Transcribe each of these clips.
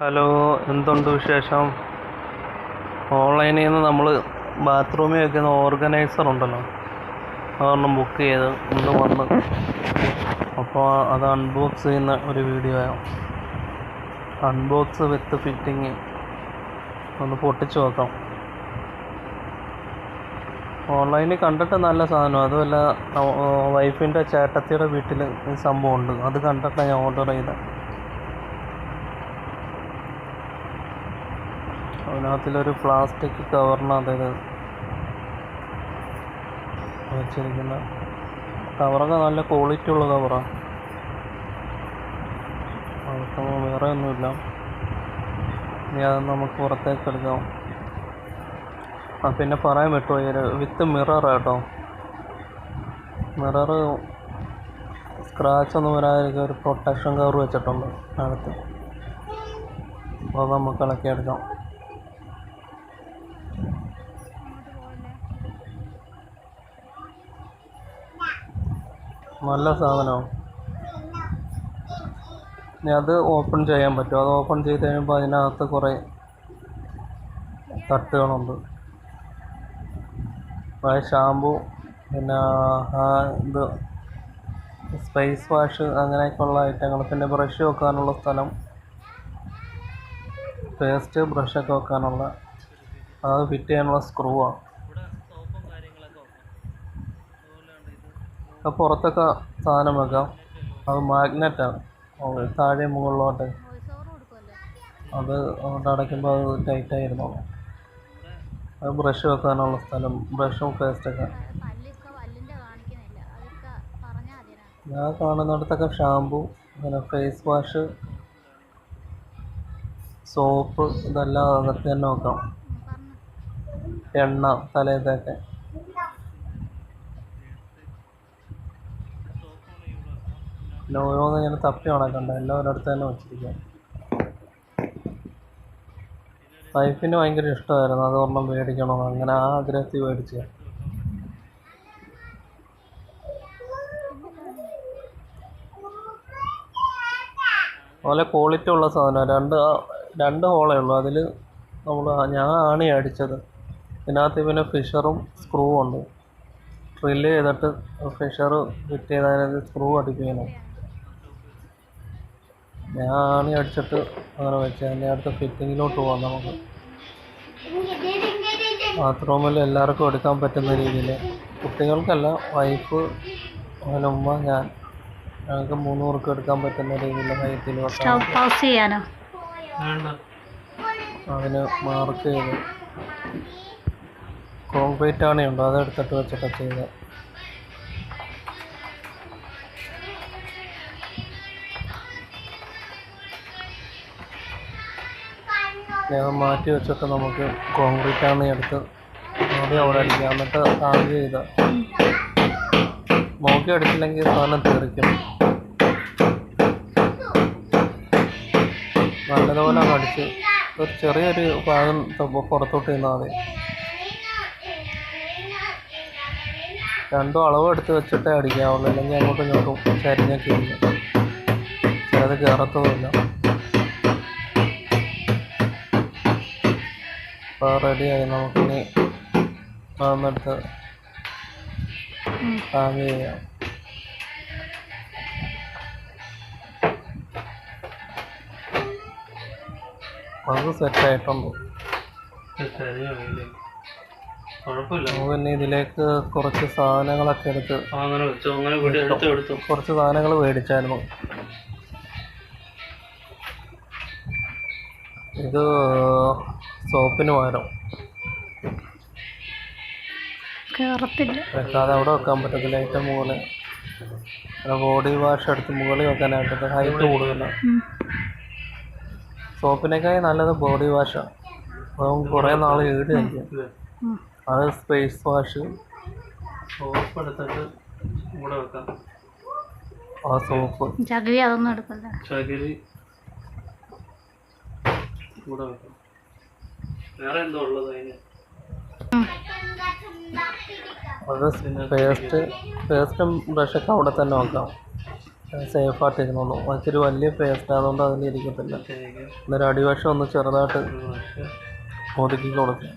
Hello എന്തുണ്ട് വിശേഷം? ഓൺലൈനിൽ നിന്ന് നമ്മൾ ബാത്റൂമിൽ വെക്കുന്ന ഓർഗനൈസർ ഉണ്ടല്ലോ. അതൊരെണ്ണം ബുക്ക് ചെയ്ത് ഇന്ന് വന്ന് അപ്പോൾ അത് അൺബോക്സ് ചെയ്യുന്ന ഒരു വീഡിയോ അൺബോക്സ് വിത്ത് ഫിറ്റിങ് ഒന്ന് പൊട്ടിച്ച് നോക്കാം. ഓൺലൈനിൽ കണ്ടിട്ട് നല്ല സാധനം. അതുമല്ല വൈഫിന്റെ ചേട്ടത്തിയുടെ വീട്ടിൽ ഈ സംഭവം ഉണ്ട് അത് കണ്ടിട്ടാണ് ഞാൻ ഓർഡർ ചെയ്തത്. അതിനകത്തിലൊരു പ്ലാസ്റ്റിക് കവറിനകത്ത് ഇത് വെച്ചിരിക്കുന്ന കവറൊക്കെ നല്ല ക്വാളിറ്റി ഉള്ള കവറാണ് അതൊക്കെ വേറെ ഒന്നുമില്ല. ഇനി അത് നമുക്ക് പുറത്തേക്ക് എടുക്കാം. ആ പിന്നെ പറയാൻ പറ്റുമോ? ഈ വിത്ത് മിറർ കേട്ടോ മിറർ സ്ക്രാച്ച് ഒന്നും വരാതിരിക്കാൻ ഒരു പ്രൊട്ടക്ഷൻ കവർ വെച്ചിട്ടുണ്ട്. അടുത്ത് അപ്പോൾ നമുക്ക് ഇളക്കിയെടുക്കാം. നല്ല സാധനമാണ്. ഇനി അത് ഓപ്പൺ ചെയ്യാൻ പറ്റും. അത് ഓപ്പൺ ചെയ്ത് കഴിയുമ്പോൾ അതിനകത്ത് കുറേ തട്ടുകളുണ്ട്. അതായത് ഷാമ്പു പിന്നെ ഇത് സ്പേസ് വാഷ് അങ്ങനെയൊക്കെയുള്ള ഐറ്റങ്ങൾ പിന്നെ ബ്രഷ് വെക്കാനുള്ള സ്ഥലം. പേസ്റ്റ് ബ്രഷൊക്കെ വെക്കാനുള്ള. അത് ഫിറ്റ് ചെയ്യാനുള്ള സ്ക്രൂ അത് പുറത്തൊക്കെ സാധനം വെക്കാം. അത് മാഗ്നറ്റാണ് താഴെ മുകളിലോട്ട്. അത് അങ്ങോട്ട് അടയ്ക്കുമ്പോൾ അത് ടൈറ്റായിരുന്നു അത് ബ്രഷ് വെക്കാനുള്ള സ്ഥലം. ബ്രഷും പേസ്റ്റൊക്കെ ഞാൻ കാണുന്നിടത്തൊക്കെ ഷാമ്പു പിന്നെ ഫേസ് വാഷ് സോപ്പ് ഇതെല്ലാം അകത്ത് തന്നെ വെക്കാം. എണ്ണ തലേത്തൊക്കെ പിന്നെ ഓരോന്ന് ഇങ്ങനെ തപ്പി നടക്കണ്ട. എല്ലാം ഒരിടത്ത് തന്നെ വെച്ചിരിക്കാം വൈഫിന് ഭയങ്കര ഇഷ്ടമായിരുന്നു. അത് ഒരെണ്ണം മേടിക്കണം അങ്ങനെ ആ ആഗ്രഹത്തിൽ മേടിച്ച. അതുപോലെ ക്വാളിറ്റി ഉള്ള സാധനം രണ്ട് രണ്ട് ഹോളേ ഉള്ളൂ. അതിൽ നമ്മൾ ഞാൻ ആണി അടിച്ചത്. ഇതിനകത്ത് പിന്നെ ഫിഷറും സ്ക്രൂവും ഉണ്ട്. ഡ്രില്ല് ചെയ്തിട്ട് ഫിഷർ ഫിറ്റ് ചെയ്ത് അതിനകത്ത് സ്ക്രൂ അടിപ്പിക്കണം. ഞാൻ ആണി അടിച്ചിട്ട് അങ്ങനെ വെച്ച് അതിന്റെ അടുത്ത് ഫിറ്റിങ്ങിലോട്ട് പോകാം നമുക്ക്. ബാത്റൂമിൽ എല്ലാവർക്കും എടുക്കാൻ പറ്റുന്ന രീതിയിൽ കുട്ടികൾക്കല്ല വൈഫ് അങ്ങനെ ഉമ്മ ഞാൻ. ഞങ്ങൾക്ക് മൂന്ന് പേർക്ക് എടുക്കാൻ പറ്റുന്ന രീതിയിൽ ഹൈറ്റിൽ ചെയ്യാനോ? അതിന് മാർക്ക് ചെയ്ത്. കോൺക്രീറ്റ് ആണിയുണ്ട് അതെടുത്തിട്ട് വെച്ചിട്ടാണ് ചെയ്ത്. ഞാൻ മാറ്റി വെച്ചിട്ട് നമുക്ക് കോൺക്രീറ്റ് ആണ് എടുത്ത് ആദ്യം അവിടെ അടിക്കാം എന്നിട്ട് താഴെ ചെയ്ത് നോക്കി അടിച്ചില്ലെങ്കിൽ സാധനം തെറിക്കും നല്ലതുപോലെ അടിച്ച്. ഒരു ചെറിയൊരു ഭാഗം പുറത്തോട്ട് നിന്നാൽ മതി. രണ്ടും അളവ് എടുത്ത് വെച്ചിട്ടേ അടിക്കാവുള്ളൂ. അല്ലെങ്കിൽ അങ്ങോട്ടും ഇങ്ങോട്ടും ചരിഞ്ഞൊക്കെ ഇരിക്കും. ചിലത് കയറത്തതുമില്ല അപ്പോൾ റെഡിയായി നമുക്കിനി വന്നിട്ട് ഹാങ് ചെയ്യാം. അത് സെറ്റായിട്ടുണ്ട് പിന്നെ ഇതിലേക്ക് കുറച്ച് സാധനങ്ങളൊക്കെ എടുത്തു. കുറച്ച് സാധനങ്ങൾ മേടിച്ചായിരുന്നു. ഇത് സോപ്പിന് പകരം. കയറത്തില്ല വെക്കാതെ അവിടെ വെക്കാൻ പറ്റത്തില്ല. ഏറ്റവും മുകളിൽ. ബോഡി വാഷ് എടുത്ത് മുകളിൽ വെക്കാനായിട്ട് ഹൈറ്റ് കൂടുതലാണ് സോപ്പിനേക്കായി നല്ലത് ബോഡി വാഷാണ് അതും കുറേ നാൾ ഈട് നിൽക്കും അത് സ്പേസ് വാഷ് സോപ്പ് എടുത്തിട്ട് ഇവിടെ വെക്കാം. ആ സോപ്പ്. ചകിരി അതൊന്നും എടുക്കില്ല ചകിരി ഇവിടെ വെക്കാം. വേറെ എന്തോ ഉള്ളത് അതിന്? അത് പേസ്റ്റ് പേസ്റ്റും ബ്രഷൊക്കെ അവിടെ തന്നെ വെക്കാം. സേഫായിട്ട് ഇരുന്നോളൂ ഇച്ചിരി വലിയ പേസ്റ്റ് ആയതുകൊണ്ട് അതിൽ ഇരിക്കത്തില്ല. അന്നേരം അടിവശം ഒന്ന് ചെറുതായിട്ട് ഒതുക്കി കൊടുക്കാം.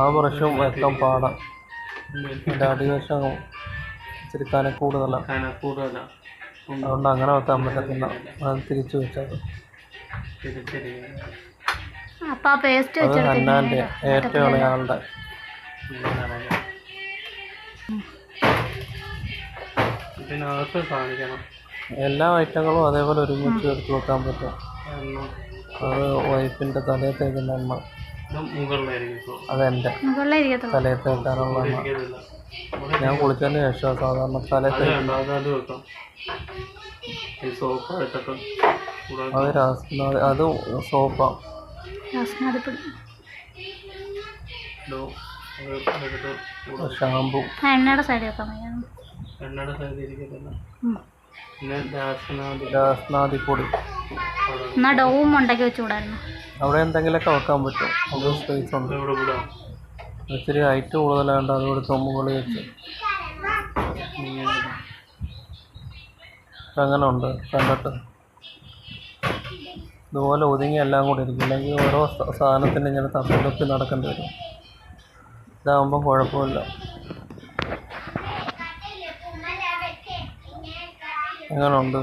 ആ ബ്രഷും വെക്കാൻ പാടാം. എന്റെ അടിവശം ഇച്ചിരി കന കൂടുതലാണ് അതുകൊണ്ട് അങ്ങനെ വെക്കാൻ പറ്റത്തില്ല. അത് തിരിച്ചു വെച്ചത് അപ്പൊ ആ പേസ്റ്റ് അത് ഹന്നാന്റെ ഏറ്റവും ഇളയ ആളുടെ ഇതിനകത്ത് കാണിക്കണം. എല്ലാ ഐറ്റങ്ങളും അതേപോലെ ഒരുമിച്ച് എടുത്ത് വെക്കാൻ പറ്റും. അത് വൈഫിന്റെ തലയിൽ തേക്കുന്ന എണ്ണ. അതെന്റെ തലയിൽ തേക്കാനുള്ള എണ്ണ. ഞാൻ കുളിച്ചതിന് ശേഷം സാധാരണ തലയിൽ അത് തേക്കും അത് അത് സോപ്പാണ് ഷാമ്പു ആ എണ്ണയുടെ സൈഡിൽ വെക്കാൻ വയ്യ എണ്ണയുടെ സൈഡിൽ ഇരിക്കത്തില്ല ഉം. പിന്നെ രാസനാദി രാസ്നാദിപ്പൊടി എന്നാ ഡോവും ഉണ്ടാക്കി വെച്ചുകൂടായിരുന്നു? അവിടെ എന്തെങ്കിലുമൊക്കെ വെക്കാൻ പറ്റും. സ്പേസ് ഉണ്ട്. ഇച്ചിരി ഹൈറ്റ് കൂടുതലായതുകൊണ്ട് അത് എടുത്ത് മുകളിൽ വെച്ച്. അങ്ങനെ ഉണ്ട് കണ്ടിട്ട്. ഇതുപോലെ ഒതുങ്ങി എല്ലാം കൂടി ഇരിക്കും. അല്ലെങ്കിൽ ഓരോ സാധനത്തിന്റെ ഇങ്ങനെ തപ്പി തപ്പി നടക്കേണ്ടി വരും. ഇതാകുമ്പോൾ കുഴപ്പമില്ല. എങ്ങനെ ഉണ്ട്